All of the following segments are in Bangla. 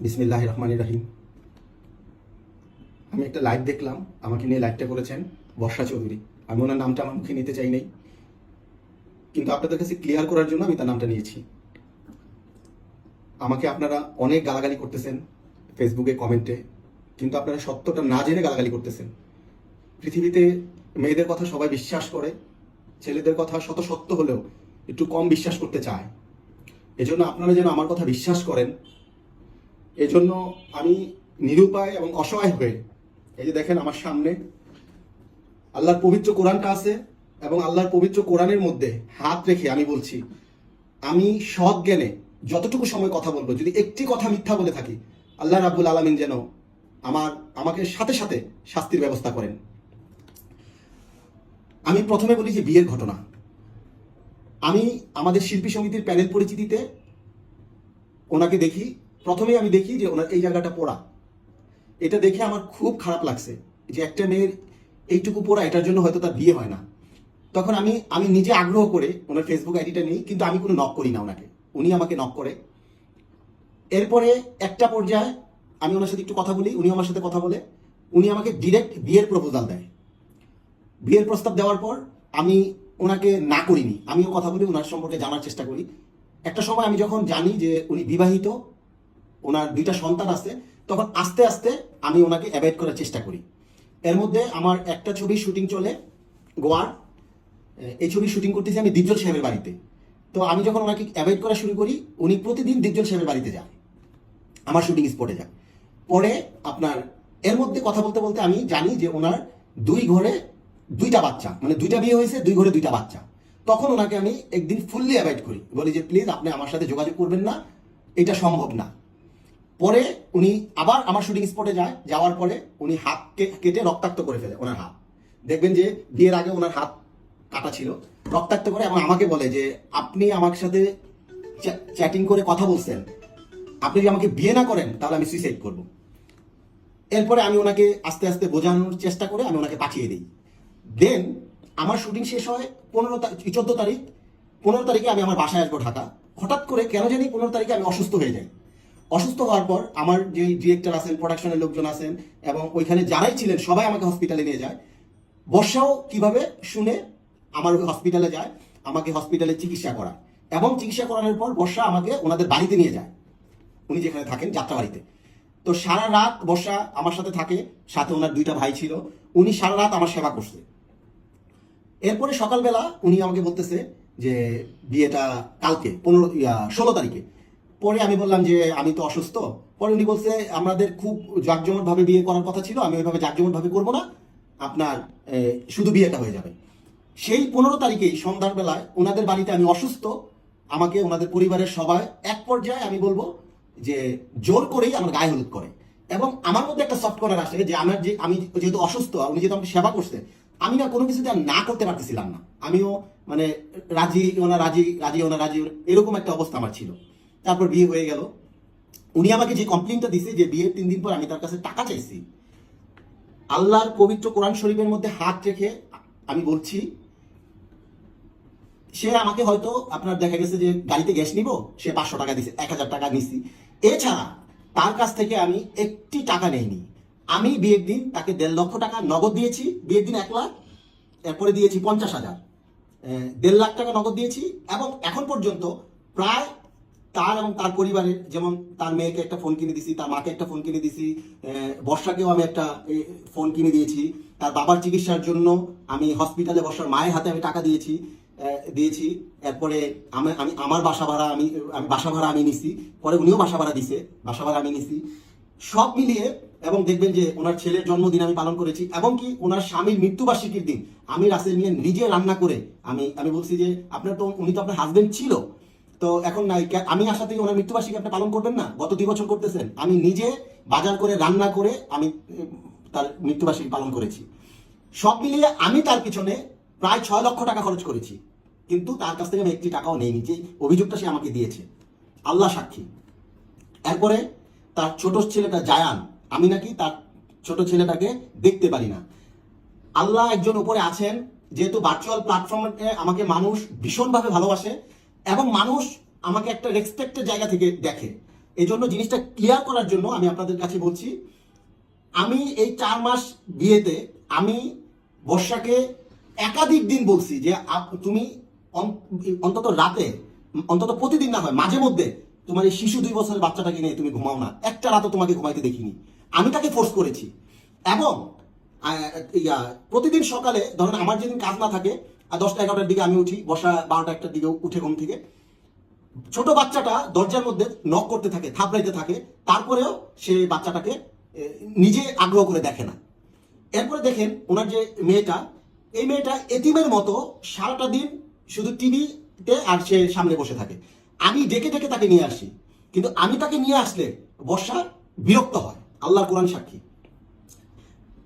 বিসমিল্লাহ রহমান রাহিম আমি একটা লাইভ দেখলাম, আমাকে নিয়ে লাইভটা করেছেন বর্ষা চৌধুরী। আমি ওনার নামটা আমার মুখে নিতে চাই নাই। কিন্তু আপনাদের কাছে ক্লিয়ার করার জন্য আমি তার নামটা নিয়েছি। আমাকে আপনারা অনেক গালাগালি করতেছেন ফেসবুকে কমেন্টে কিন্তু আপনারা সত্যটা না জেনে গালাগালি করতেছেন। পৃথিবীতে মেয়েদের কথা সবাই বিশ্বাস করে, ছেলেদের কথা শত সত্য হলেও একটু কম বিশ্বাস করতে চায়। এজন্য আপনারা যেন আমার কথা বিশ্বাস করেন এজন্য আমি নিরুপায় এবং অসহায় হয়ে এই যে দেখেন আমার সামনে আল্লাহর পবিত্র কোরআনটা আছে এবং আল্লাহর পবিত্র কোরআনের মধ্যে হাত রেখে আমি বলছি, আমি সৎ জ্ঞানে যতটুকু সময় কথা বলব, যদি একটি কথা মিথ্যা বলে থাকি, আল্লাহ রাব্বুল আলমিন যেন আমার, আমাকে সাথে সাথে শাস্তির ব্যবস্থা করেন। আমি প্রথমে বলি যে বিয়ের ঘটনা। আমি আমাদের শিল্পী সমিতির প্যানেল পরিচিতিতে ওনাকে দেখি প্রথমেই আমি দেখি যে ওনার এই জায়গাটা পোড়া। এটা দেখে আমার খুব খারাপ লাগছে যে একটা মেয়ের এইটুকু পোড়া, এটার জন্য হয়তো তার বিয়ে হয় না। তখন আমি আমি নিজে আগ্রহ করে ওনার ফেসবুক আইডিটা নিই, কিন্তু আমি কোনো নক করি না ওনাকে। উনি আমাকে নক করে। এরপরে একটা পর্যায়ে আমি ওনার সাথে একটু কথা বলি উনি আমার সাথে কথা বলে। উনি আমাকে ডিরেক্ট বিয়ের প্রপোজাল দেয়। বিয়ের প্রস্তাব দেওয়ার পর আমি ওনাকে না করিনি। আমিও কথা বলি ওনার সম্পর্কে জানার চেষ্টা করি। একটা সময় আমি যখন জানি যে উনি বিবাহিত ওনার দুইটা সন্তান আছে, তখন আস্তে আস্তে আমি ওনাকে অ্যাভয়েড করার চেষ্টা করি। এর মধ্যে আমার একটা ছবি শুটিং চলে, গোয়ার। এই ছবি শুটিং করতেছি আমি দিজ্জল সাহেবের বাড়িতে। তো আমি যখন ওনাকে অ্যাভয়েড করা শুরু করি, উনি প্রতিদিন দিজ্জল সাহেবের বাড়িতে যায়, আমার শুটিং স্পটে যায়। পরে আপনার, এর মধ্যে কথা বলতে বলতে আমি জানি যে ওনার দুই ঘরে দুইটা বাচ্চা মানে দুইটা বিয়ে হয়েছে, দুই ঘরে দুইটা বাচ্চা। তখন ওনাকে আমি একদিন ফুললি অ্যাভয়েড করি, বলি যে প্লিজ আপনি আমার সাথে যোগাযোগ করবেন না, এটা সম্ভব না। পরে উনি আবার আমার শুটিং স্পটে যায়, যাওয়ার পরে উনি হাতকে কেটে রক্তাক্ত করে ফেলে ওনার হাত। দেখবেন যে বিয়ের আগে ওনার হাত কাটা ছিল। রক্তাক্ত করে এবং আমাকে বলে যে, আপনি আমার সাথে চ্যাটিং করে কথা বলছেন। আপনি যদি আমাকে বিয়ে না করেন, তাহলে আমি সুইসাইড করব। এরপরে আমি ওনাকে আস্তে আস্তে বোঝানোর চেষ্টা করে আমি ওনাকে পাঠিয়ে দিই। দেন আমার শুটিং শেষ হয় পনেরো চোদ্দ তারিখ। পনেরো তারিখে আমি আমার বাসায় আসব ঢাকা। হঠাৎ করে কেন জানি পনেরো তারিখে আমি অসুস্থ হয়ে যাই। অসুস্থ হওয়ার পর আমার যে ডিরেক্টর আছেন প্রোডাকশনের লোকজন আছেন এবং ওইখানে যারাই ছিলেন, সবাই আমাকে হসপিটালে নিয়ে যায়। বর্ষাও কীভাবে শুনে আমার হসপিটালে যায়, আমাকে হসপিটালে চিকিৎসা করায়। এবং চিকিৎসা করানোর পর বর্ষা আমাকে ওনাদের বাড়িতে নিয়ে যায়। উনি যেখানে থাকেন, যাত্রাবাড়িতে। তো সারা রাত বর্ষা আমার সাথে থাকে, সাথে ওনার দুইটা ভাই ছিল, উনি সারা রাত আমার সেবা করছে। এরপরে সকালবেলা উনি আমাকে বলতেছে যে, বিয়েটা কালকে, পনেরো ষোলো তারিখে। পরে আমি বললাম যে আমি তো অসুস্থ। পরে উনি বলছে, আমাদের খুব জাঁকজমট ভাবে বিয়ে করার কথা ছিল, আমি ওইভাবে জাঁকজমট ভাবে করব না। আপনার শুধু বিয়েটা হয়ে যাবে। সেই পনেরো তারিখেই সন্ধ্যার বেলায় ওনাদের বাড়িতে আমি অসুস্থ। আমাকে ওনাদের পরিবারের সবাই এক পর্যায়ে আমি বলব যে জোর করেই আমার গায়ে হলুদ করে। এবং আমার মধ্যে একটা সফট কর্নার আসে যে আমার যে, আমি যেহেতু অসুস্থ উনি যেহেতু আমাকে সেবা করছে, আমি না কোনো কিছুতে না করতে পারতেছিলাম না। আমিও মানে রাজি ওনা রাজি রাজি ওনা রাজি, এরকম একটা অবস্থা আমার ছিল। তারপর বিয়ে হয়ে গেল। উনি আমাকে যে কমপ্লেনটা দিছে যে বিয়ের তিন দিন পর আমি তার কাছে টাকা চাইছি, আল্লাহর পবিত্র কোরআন শরীফের মধ্যে হাত রেখে আমি বলছি, সে আমাকে হয়তো আপনার দেখা গেছে যে গাড়িতে গ্যাস নিব, সে পাঁচশো টাকা দিছে, এক হাজার টাকা নিছি। এছাড়া তার কাছ থেকে আমি একটি টাকা নেইনি। আমি বিয়ের দিন তাকে দেড় লক্ষ টাকা নগদ দিয়েছি, বিয়ের দিন এক লাখ, এরপরে দিয়েছি পঞ্চাশ হাজার। দেড় লাখ টাকা নগদ দিয়েছি এবং এখন পর্যন্ত প্রায় তার এবং তার পরিবারের, যেমন তার মেয়েকে একটা ফোন কিনে দিছি, তার মাকে একটা ফোন কিনে দিছি বর্ষাকেও আমি একটা ফোন কিনে দিয়েছি, তার বাবার চিকিৎসার জন্য আমি হসপিটালে বর্ষার মায়ের হাতে আমি টাকা দিয়েছি দিয়েছি, এরপরে আমি আমি, আমার বাসা ভাড়া আমি আমি, বাসা ভাড়া আমি নিছি, পরে উনিও বাসা ভাড়া দিছে, বাসা ভাড়া আমি নিছি, সব মিলিয়ে এবং দেখবেন যে ওনার ছেলের জন্মদিন আমি পালন করেছি, এবং কি ওনার স্বামীর মৃত্যুবার্ষিকীর দিন, আমি রাসেল নিয়ে নিজে রান্না করে, আমি আমি বলছি যে আপনার তো, উনি তো আপনার হাজবেন্ড ছিল তো এখন নাই আমি আশা থেকে ওনার মৃত্যুবার্ষিকী আপনি পালন করবেন না? গত দুই বছর করতেছেন। আমি নিজে বাজার করে, রান্না করে, আমি তার মৃত্যুবার্ষিকী পালন করেছি। সব মিলিয়ে আমি তার পিছনে প্রায় ছয় লক্ষ টাকা খরচ করেছি। কিন্তু তার কাছ থেকে আমি একটি টাকাও নেইনি, যে অভিযোগটা সে আমাকে দিয়েছে। আল্লাহ সাক্ষী। এরপরে তার ছোট ছেলেটা জায়ান, আমি নাকি তার ছোট ছেলেটাকে দেখতে পারি না। আল্লাহ একজন উপরে আছেন, যেহেতু ভার্চুয়াল প্ল্যাটফর্মে আমাকে মানুষ ভীষণভাবে ভালোবাসে এবং মানুষ আমাকে একটা রেসপেক্টের জায়গা থেকে দেখে। এই জন্য জিনিসটা ক্লিয়ার করার জন্য আমি আপনাদের কাছে বলছি, আমি এই চার মাস বিয়েতে আমি বর্ষাকে একাধিক দিন বলছি যে তুমি অন- অন্তত রাতে, অন্তত প্রতিদিন না হয়, মাঝে মধ্যে তোমার এই শিশু দুই বছরের বাচ্চাটাকে নিয়ে তুমি ঘুমাও না। একটা রাতও তোমাকে ঘুমাইতে দেখিনি। আমি তাকে ফোর্স করেছি। এবং প্রতিদিন সকালে, ধরেন আমার যেদিন কাজ না থাকে আর দশটা এগারোটার দিকে আমি উঠি বর্ষা বারোটা একটার দিকে উঠে ঘুম থেকে। ছোট বাচ্চাটা দরজার মধ্যে নক করতে থাকে, থাপড়াইতে থাকে, তারপরেও সে বাচ্চাটাকে নিজে আগ্রহ করে দেখে না। এরপরে দেখেন ওনার যে মেয়েটা, এই মেয়েটা এতিমের মতো সারাটা দিন শুধু টিভিতে আর সে সামনে বসে থাকে। আমি ডেকে ডেকে তাকে নিয়ে আসি, কিন্তু আমি তাকে নিয়ে আসলে বর্ষা বিরক্ত হয়, আল্লাহর কোরআন সাক্ষী।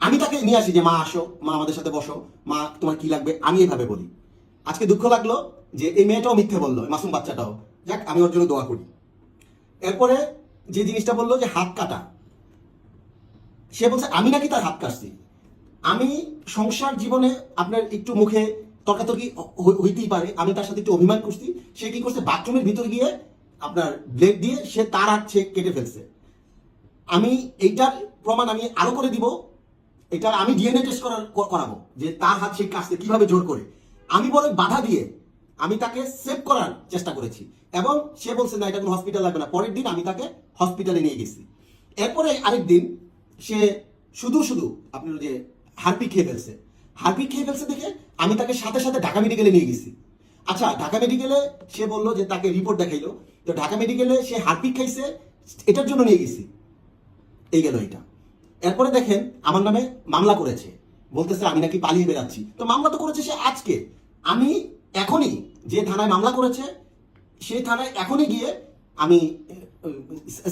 আমি তাকে নিয়ে আসি যে, মা, আসো, মা আমাদের সাথে বসো। মা, তোমার কি লাগবে? আমি এইভাবে বলি। আজকে দুঃখ লাগল যে, এই মেয়েটাও মিথ্যে বলল মাসুম বাচ্চাটাও। যাক, আমি ওর জন্য দোয়া করি। এরপরে যে জিনিসটা বলল যে, হাত কাটা। সে বলছে, আমি নাকি তার হাত কাটছি? আমি সংসার জীবনে আপনার একটু মুখে তর্কাতর্কি হইতেই পারে। আমি তার সাথে একটু অভিমান করছি। সে কি করছে, বাথরুমের ভিতর গিয়ে আপনার ব্লেড দিয়ে সে তার হাত সে কেটে ফেলছে। আমি এইটার প্রমাণ আমি আরও করে দিব। এটা আমি ডিএনএ টেস্ট করার করাবো, যে তার হাত সে কাজতে কীভাবে জোর করে। আমি বলে বাধা দিয়ে আমি তাকে সেভ করার চেষ্টা করেছি এবং সে বলছে, না, এটা কোনো হসপিটাল লাগবে না। পরের দিন আমি তাকে হসপিটালে নিয়ে গেছি। এরপরে আরেক দিন সে শুধু শুধু আপনার যে হারপিক খেয়ে ফেলছে। হারপিক খেয়ে ফেলছে দেখে আমি তাকে সাথে সাথে ঢাকা মেডিকেলে নিয়ে গেছি। আচ্ছা ঢাকা মেডিকেলে সে বলল যে তাকে রিপোর্ট দেখাইলো। তো ঢাকা মেডিকেলে সে হারপিক খাইছে, এটার জন্য নিয়ে গেছি। এই গেল এটা। এরপরে দেখেন আমার নামে মামলা করেছে। বলতেছে, আমি নাকি পালিয়ে বেড়াচ্ছি। তো মামলা তো করেছে সে আজকে। আমি এখনই যে থানায় মামলা করেছে সেই থানায় এখনই গিয়ে আমি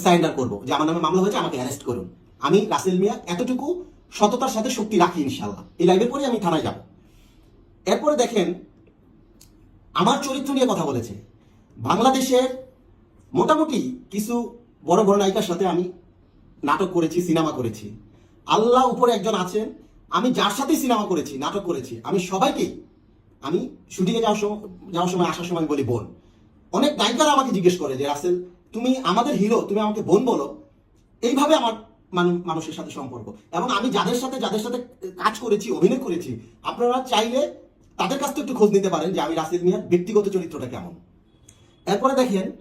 সারেন্ডার করব যে আমার নামে মামলা হয়েছে, আমাকে অ্যারেস্ট করুন। আমি রাসেল মিয়া এতটুকু সততার সাথে শক্তি রাখি ইনশাল্লাহ এই লাইভের পরে আমি থানায় যাব। এরপরে দেখেন, আমার চরিত্র নিয়ে কথা বলেছে। বাংলাদেশের মোটামুটি কিছু বড় বড় নায়িকার সাথে আমি নাটক করেছি, সিনেমা করেছি। আল্লাহ উপরে একজন আছেন, আমি যার সাথেই সিনেমা করেছি, নাটক করেছি, আমি সবাইকে, আমি শুটিংয়ে যাওয়ার সময় যাওয়ার সময়, আসার সময় বলি, বোন। অনেক নায়িকারা আমাকে জিজ্ঞেস করে যে, রাসেল, তুমি আমাদের হিরো, তুমি আমাকে বোন বলো। এইভাবে আমার মানুষের সাথে সম্পর্ক। এবং আমি যাদের সাথে যাদের সাথে কাজ করেছি, অভিনয় করেছি, আপনারা চাইলে তাদের কাছ থেকে একটু খোঁজ নিতে পারেন যে, আমি রাসেল মিয়ার ব্যক্তিগত চরিত্রটা কেমন। এরপরে দেখেন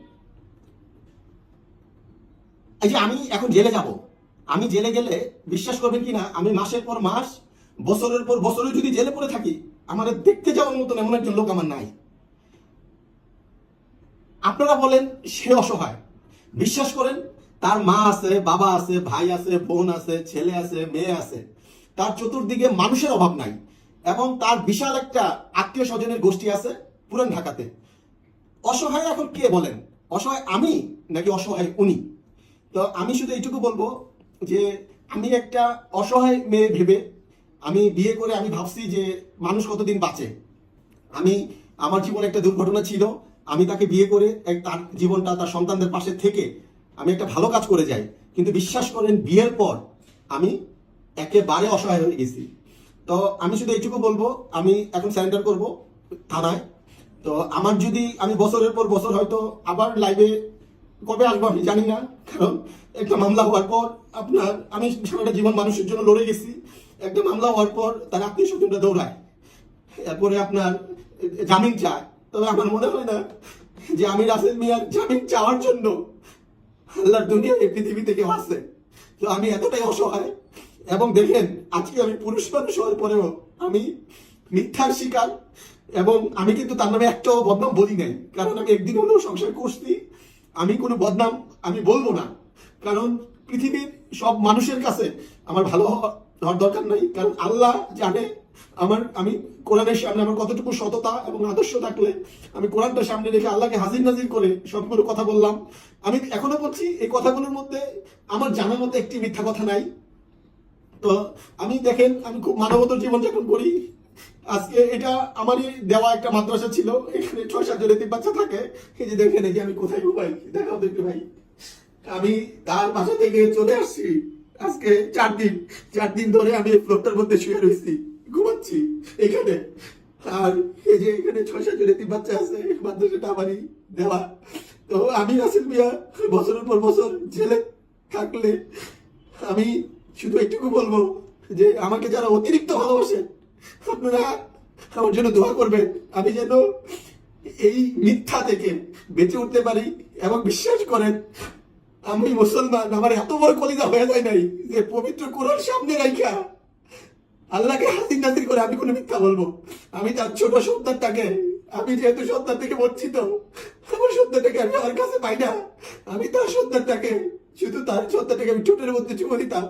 এই যে আমি এখন জেলে যাব, আমি জেলে গেলে বিশ্বাস করবেন কিনা, আমি মাসের পর মাস, বছরের পর বছরে যদি জেলে পড়ে থাকি আমার দেখতে যাওয়ার মতন এমন একজন লোক আমার নাই। আপনারা বলেন সে অসহায়। বিশ্বাস করেন, তার মা আছে, বাবা আছে, ভাই আছে, বোন আছে, ছেলে আছে, মেয়ে আছে। তার চতুর্দিকে মানুষের অভাব নাই এবং তার বিশাল একটা আত্মীয় স্বজনের গোষ্ঠী আছে পুরান ঢাকাতে। অসহায় এখন কে বলেন? অসহায় আমি নাকি অসহায় উনি? তো আমি শুধু এইটুকু বলব যে আমি একটা অসহায় মেয়ে ভেবে আমি বিয়ে করে আমি ভাবছি যে মানুষ কতদিন বাঁচে। আমি, আমার জীবনে একটা দুর্ঘটনা ছিল, আমি তাকে বিয়ে করে তার জীবনটা তার সন্তানদের পাশে থেকে আমি একটা ভালো কাজ করে যাই। কিন্তু বিশ্বাস করেন, বিয়ের পর আমি একেবারে অসহায় হয়ে গেছি। তো আমি শুধু এইটুকু বলব, আমি এখন স্যারেন্ডার করব থানায়। তো আমার যদি আমি বছরের পর বছর হয়তো আবার লাইভে কবে আসব আমি জানি না। কারণ একটা মামলা হওয়ার পর আপনার, আমি সারাটা জীবন মানুষের জন্য লড়ে গেছি। একটা মামলা হওয়ার পর তার আত্মীয় স্বজনরা দৌড়ায়। এরপরে আপনার জামিন চায়। তবে আমার মনে হয় না যে আমি রাসেল মিয়ার জামিন চাওয়ার জন্য আল্লাহর দুনিয়া এই পৃথিবীতে কেউ আছে তো আমি এতটাই অসহায়। এবং দেখেন, আজকে আমি পুরুষ মানুষ হওয়ার পরেও আমি মিথ্যার শিকার। এবং আমি কিন্তু তার নামে একটাও বদনাম বলি নাই। কারণ আমি একদিন হলেও সংসার করছি। আমি কোনো বদনাম আমি বলব না। কারণ পৃথিবীর সব মানুষের কাছে আমার ভালো হওয়া- হওয়ার দরকার নাই। কারণ আল্লাহ জানে আমার, আমি কোরআনের সামনে আমার কতটুকু সততা এবং আদর্শ থাকলে আমি কোরআনটা সামনে রেখে আল্লাহকে হাজির নাজির করে সবগুলো কথা বললাম। আমি এখনও বলছি, এই কথাগুলোর মধ্যে আমার জানার মধ্যে একটি মিথ্যা কথা নাই। তো আমি দেখেন, আমি খুব মানবতর জীবনযাপন করি। আজকে এটা আমারই দেওয়া একটা মাদ্রাসা ছিল, এখানে ছয় সাত জন এতিম বাচ্চা থাকে। এই যে দেখেন, এই যে আমি কোথায় ঘুমাই? দেখাও একটু ভাই। আমি তার বাসা থেকে চলে আসছি আজকে চার দিন। চার দিন ধরে আমি ফ্লোরটার মধ্যে শুয়ে রয়েছি, ঘুমাচ্ছি এখানে। আর এই যে এখানে ছয় সাত জন এতিম বাচ্চা আছে মাদ্রাসাটা আমারই দেওয়া। তো আমি, রাসেল মিয়া, বছরের পর বছর জেলে থাকলে আমি শুধু একটুকু বলব যে আমাকে যারা অতিরিক্ত ভালোবাসেন আপনারা আমার জন্য দোয়া করবেন। আমি যেন এই মিথ্যা থেকে বেঁচে উঠতে পারি এবং বিশ্বাস করেন, আমি মুসলমান, আমার এত বড় কলিজা হয়ে যায় নাই যে পবিত্র কোরআন সামনে রাখা আল্লাহকে হাসিন নাসির করে আমি কোনো মিথ্যা বলব। আমি তার ছোট সন্তানটাকে, আমি যেহেতু সন্তান থেকে বঞ্চিত, আমার সন্তানটাকে আমি আমার কাছে পাই না। আমি তার সন্তানটাকে, শুধু তার সন্তানটাকে আমি ছোটের মধ্যে চুমো দিতাম।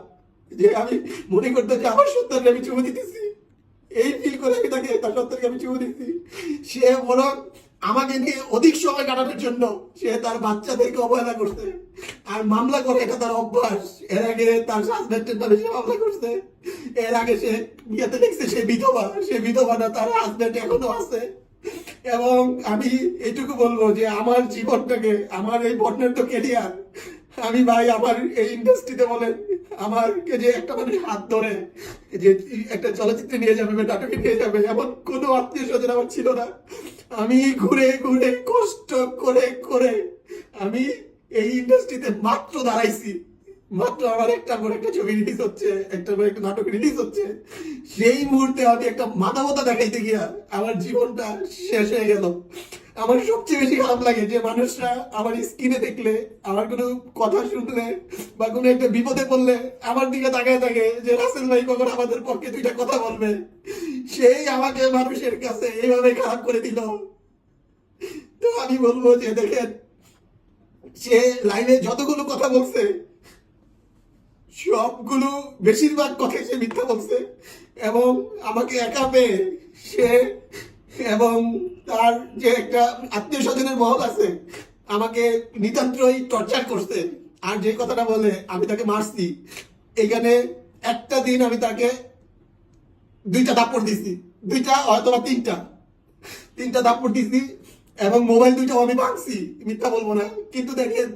যে আমি মনে করতাম যে আমার সন্তানকে আমি চুমো দিতেছি। এই ফিল করে আমি তাকে তার সন্তানকে আমি চুমো দিচ্ছি সে বরং আমাকে নিয়ে অধিক সময় কাটানোর জন্য সে তার বাচ্চাদেরকে অবহেলা করছে। আর মামলা করে এটা তার অভ্যাস। এর আগে তার হাজবেন্ডের নামে সে মামলা করছে। এর আগে সে বিয়েতে দেখছে সে বিধবা। সে বিধবা না, তার হাজবেন্ড এখনও আছে। এবং আমি এটুকু বলব যে আমার জীবনটাকে, আমার এই বর্ণের তো কেরিয়ার আমি ভাই আমার এই ইন্ডাস্ট্রিতে বলেন আমারকে যে একটা মানুষ হাত ধরে যে একটা চলচ্চিত্রে নিয়ে যাবে বা নাটকে নিয়ে যাবে, এমন কোনো আত্মীয় স্বজন আমার ছিল না। আমি ঘুরে ঘুরে, কষ্ট করে করে আমি এই ইন্ডাস্ট্রিতে মাত্র দাঁড়াইছি। মাত্র আমার একটা করে একটা ছবি রিলিজ হচ্ছে, একটা করে একটা নাটক রিলিজ হচ্ছে। সেই মুহূর্তে আমি একটা মানবতা দেখাইতে গিয়া আমার জীবনটা শেষ হয়ে গেল। আমার সবচেয়ে বেশি খারাপ লাগে যে মানুষরা আমার স্কিনে দেখলে, আমার কোনো কথা শুনলে বা কোনো একটা বিপদে পড়লে আমার দিকে তাকায় থাকে যে, রাসেল ভাই কখন আমাদের পক্ষে দুইটা কথা বলবে? সেই আমাকে মানুষের কাছে এইভাবে খারাপ করে দিল। তো আমি বলব যে, দেখেন, সে লাইনে যতগুলো কথা বলছে, সবগুলো বেশিরভাগ কথাই সে মিথ্যা বলছে এবং আমাকে একা পেয়ে সে এবং তার যে একটা আত্মীয় স্বজনের মহল আছে, আমাকে নিতান্তই টর্চার করছে। আর যে কথাটা বলে, আমি তাকে মারছি। এখানে একটা দিন আমি তাকে দুইটা দাপড় দিছি দুইটা হয়তো বা তিনটা। তিনটা দাপড় দিছি এবং মোবাইল দুইটাও আমি ভাঙছি, মিথ্যা বলব না। কিন্তু দেখেন,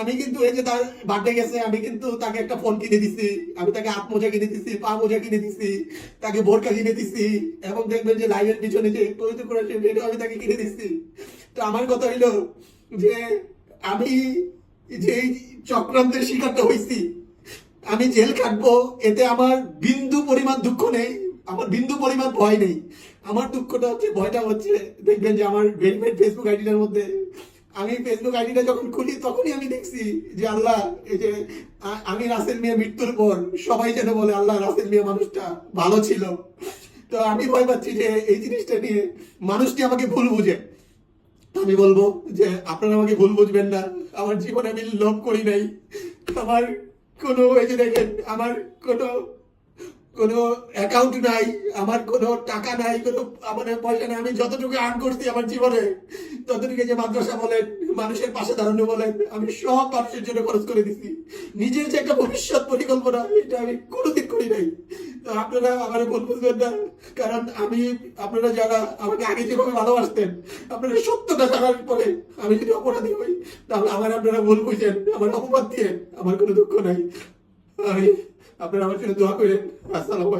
আমি কিন্তু এই যে তার বার্থডে গেছে, আমি কিন্তু তাকে একটা ফোন কিনে দিছি, আমি তাকে হাত মোজা কিনে দিছি, পা মোজা কিনে দিছি, তাকে বোরকা কিনে দিছি, এবং দেখবেন যে লাইভের পিছনে যে পবিত্র করে সেটাও আমি তাকে কিনে দিছি। তো আমার কথা হইল যে আমি যে চক্রান্তের শিকারটা হয়েছি আমি জেল খাটবো, এতে আমার বিন্দু পরিমাণ দুঃখ নেই, আমার বিন্দু পরিমাণ ভয় নেই। আমার দুঃখটা হচ্ছে, ভয়টা হচ্ছে, দেখবেন যে আমার ভেরিফাইড ফেসবুক আইডিটার মধ্যে, আমি ফেসবুক আইডিটা যখন খুলি, তখনই আমি দেখছি যে আল্লাহ, এই যে আমি রাসেল মিয়া মৃত্যুর পর সবাই যেন বলে আল্লাহ রাসেল মিয়া মানুষটা ভালো ছিল। তো আমি ভয় পাচ্ছি যে এই জিনিসটা নিয়ে মানুষটি আমাকে ভুল বুঝে। আমি বলব যে আপনারা আমাকে ভুল বুঝবেন না, আমার জীবনে আমি লোভ করি নাই। আমার কোনো, এই যে দেখেন, আমার কোনো কোনো অ্যাকাউন্ট নাই, আমার কোনো টাকা নাই, কোনো আমার পয়সা নাই, আমি যতটুকু আর্ন করছি আমার জীবনে ততটুকু যে মাদ্রাসা বলেন, মানুষের পাশে দাঁড়ানো বলেন, আমি সব মানুষের জন্য খরচ করে দিছি। নিজের যে একটা ভবিষ্যৎ পরিকল্পনা, এটা আমি কোনোদিন করি নাই। তো আপনারা আমার ভুল বুঝবেন না, কারণ আমি, আপনারা যারা আমাকে আগে যেভাবে ভালোবাসতেন, আপনারা সত্যটা জানার পরে আমি যদি অপরাধী হই, তাহলে আমার আপনারা ভুল বুঝেন, আমার অপবাদ দিয়ে আমার কোনো দুঃখ নাই। আমি আপনারা আমার জন্য দোয়া করেন। আসসালামু